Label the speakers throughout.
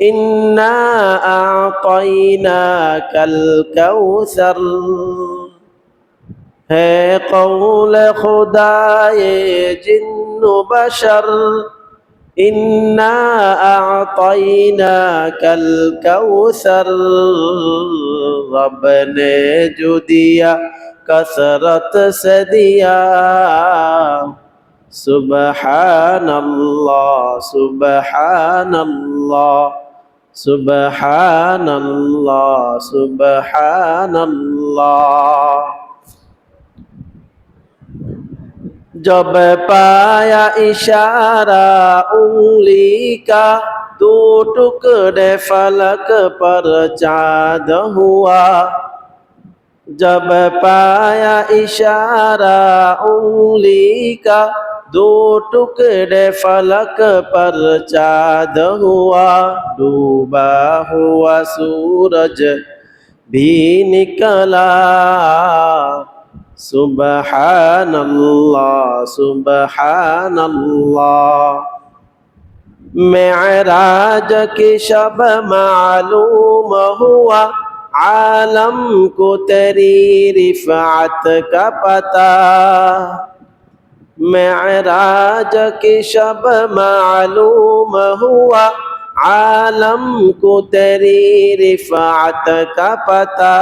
Speaker 1: إنا أعطيناك الكوثر ہے قول خدائے جن و بشر إنا أعطيناك الكوثر رب نے جو دیا کثرت سے دیا سبحان اللہ سبحان اللہ সুবহানাল্লাহ সুবহানাল্লাহ। জব পায়া ইশারা উঙ্গলি কা দু টুকড়ে ফলক পর চাঁদ হুয়া। जब पाया इशारा उंगली का दो टुकड़े फलक पर चांद हुआ डूबा हुआ सूरज भी निकला سبحان الله سبحان الله معراج की शब मालूम हुआ عالم کو تیری رفعت کا پتا معراج کی شب معلوم ہوا عالم کو تیری رفعت کا پتا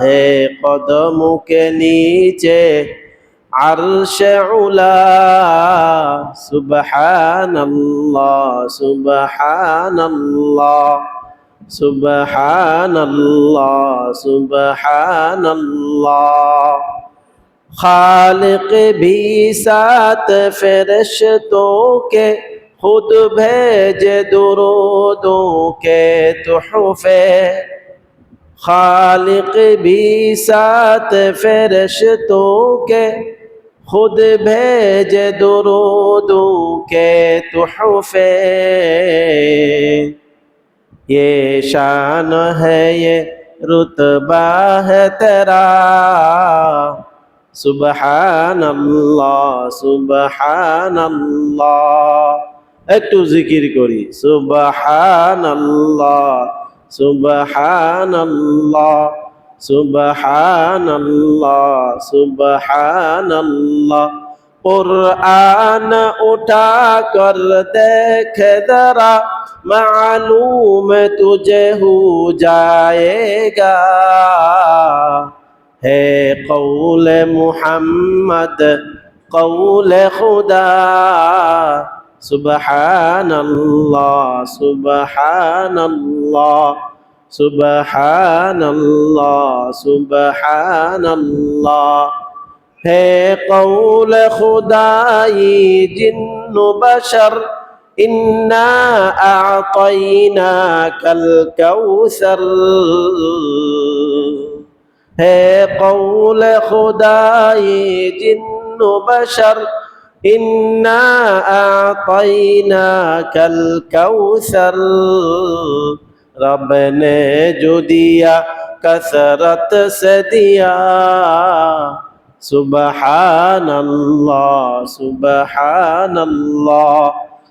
Speaker 1: ہے قدموں کے نیچے عرش علا سبحان اللہ سبحان اللہ سبحان الله سبحان الله خالق بھی ساتھ فرشتوں کے خود بھیج درودوں کے تحفے خالق بھی ساتھ فرشتوں کے خود بھیج درودوں کے تحفے یہ شان ہے یہ رتبہ ہے تیرا سبحان اللہ سبحان اللہ একটু জিকির করি। সুবহান আল্লাহ সুবহান আল্লাহ সুবহান আল্লাহ সুবহান আল্লাহ কোরআন উঠা কর, দেখে দাঁড়া معلوم تجھے ہو جائے گا ہے قول محمد قول خدا سبحان اللہ سبحان اللہ سبحان اللہ سبحان اللہ ہے قول خدائی جن بشر إنا أعطيناك الكوثر ہے قول خدائی جن و بشر إنا أعطيناك الكوثر رب نے جو دیا کثرت سے دیا سبحان اللہ سبحان اللہ